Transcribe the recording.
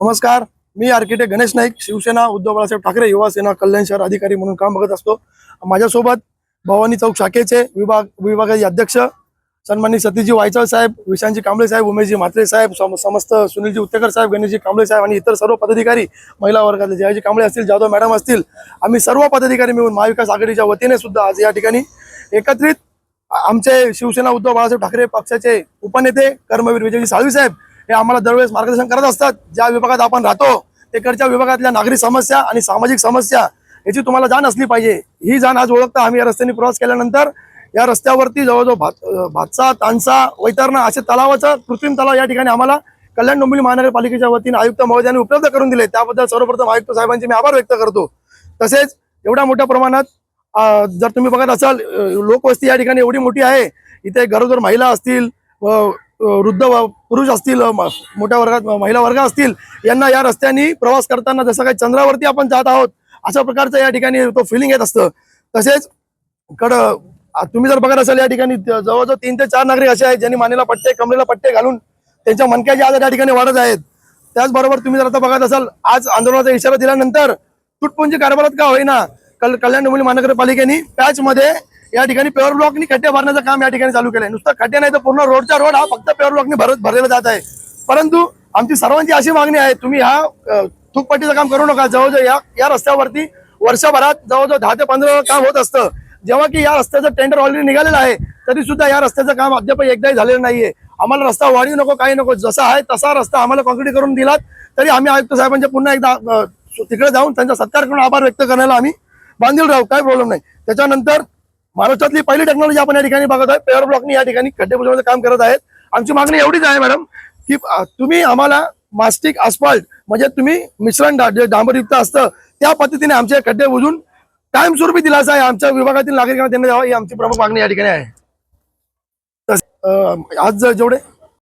नमस्कार मी आर्किटेक्ट गणेश नाईक शिवसेना उद्धव बाळासाहेब ठाकरे युवा सेना कल्याण शहर अधिकारी म्हणून काम बघत असतो. माझ्यासोबत भवानी चौक शाखेचे विभाग विभागाचे अध्यक्ष सन्मान्य सतीजी वायचळ साहेब विशांतजी कांबळे साहेब उमेशजी म्हात्रे साहेब सम- समस्त सुनीलजी उत्तेकर साहेब गणेशजी कांबळे साहेब आणि इतर सर्व पदाधिकारी महिला वर्गातले जयाजी कांबळे असतील जाधव मॅडम असतील आम्ही सर्व पदाधिकारी मिळून महाविकास आघाडीच्या वतीने सुद्धा आज या ठिकाणी एकत्रित आमचे शिवसेना उद्धव बाळासाहेब ठाकरे पक्षाचे उपनेते कर्मवीर विजयजी साळवी साहेब हे आम्हाला दरवेळेस मार्गदर्शन करत असतात. ज्या विभागात आपण राहतो तिकडच्या विभागातल्या नागरिक समस्या आणि सामाजिक समस्या याची तुम्हाला जाण असली पाहिजे. ही जाण आज ओळखता आम्ही या रस्त्याने प्रवास केल्यानंतर या रस्त्यावरती जवळजवळ भात भातसा तानसा वैतरणा असे तलावाचा कृत्रिम तलाव या ठिकाणी आम्हाला कल्याण डोंबिवली महानगरपालिकेच्या वतीने आयुक्त महोदयांनी उपलब्ध करून दिले. त्याबद्दल सर्वप्रथम आयुक्त साहेबांचे मी आभार व्यक्त करतो. तसेच एवढ्या मोठ्या प्रमाणात जर तुम्ही बघत असाल लोकवस्ती या ठिकाणी एवढी मोठी आहे. इथे गरोदर महिला असतील व वृद्ध पुरुष असतील मोठ्या वर्गात महिला वर्ग असतील यांना या रस्त्याने प्रवास करताना जसं काही चंद्रावरती आपण जात आहोत अशा प्रकारचं या ठिकाणी तो फिलिंग येत असतं. तसेच कड तुम्ही जर बघत असाल या ठिकाणी जवळजवळ तीन ते चार नागरिक असे आहेत ज्यांनी मानेला पट्टे कमरेला पट्टे घालून त्यांच्या मनक्याचे आजार या ठिकाणी वाढत आहेत. त्याचबरोबर तुम्ही जर आता बघत असाल आज आंदोलनाचा इशारा दिल्यानंतर तुटपुंजी कारभारात का होईना कल कल्याण डोंबिवली महानगरपालिकेने पॅचमध्ये या ठिकाणी पेवर ब्लॉकनी खड्डे भरण्याचं काम या ठिकाणी चालू केलंय. नुसतं खड्डे नाही तर पूर्ण रोडचा रोड हा फक्त पेवर ब्लॉकनी भरत भरलेला जात आहे. परंतु आमची सर्वांची अशी मागणी आहे तुम्ही हा थुकपट्टीचं काम करू नका. जवळजवळ या या रस्त्यावरती वर्षभरात जवळजवळ दहा ते पंधरा काम होत असतं. जेव्हा की या रस्त्याचं टेंडर ऑलरेडी निघालेलं आहे तरी सुद्धा या रस्त्याचं काम अद्याप एकदाही झालेलं नाहीये. आम्हाला रस्ता वाढीव नको काही नको. जसा आहे तसा रस्ता आम्हाला कॉन्क्रीट करून दिलात तरी आम्ही आयुक्त साहेबांचे पुन्हा एकदा तिकडे जाऊन त्यांचा सत्कार करून आभार व्यक्त करायला आम्ही बांधील राहू काही प्रॉब्लेम नाही. त्याच्यानंतर महाराष्ट्रातली पहिली टेक्नॉलॉजी आपण या ठिकाणी बघत आहे पेअर ब्लॉकनी या ठिकाणी खड्डे बुजवण्याचं काम करत आहेत. आमची मागणी एवढीच आहे मॅडम की तुम्ही आम्हाला मास्टिक अस्फाल्ट म्हणजे तुम्ही मिश्रण जे डांबरयुक्त असतं त्या पद्धतीने आमचे खड्डे बुजून कायमस्वरूपी दिलासा आहे. आमच्या विभागातील नागरिकांना त्यांना द्यावा ही आमची प्रमुख मागणी या ठिकाणी आहे. आज जेवढे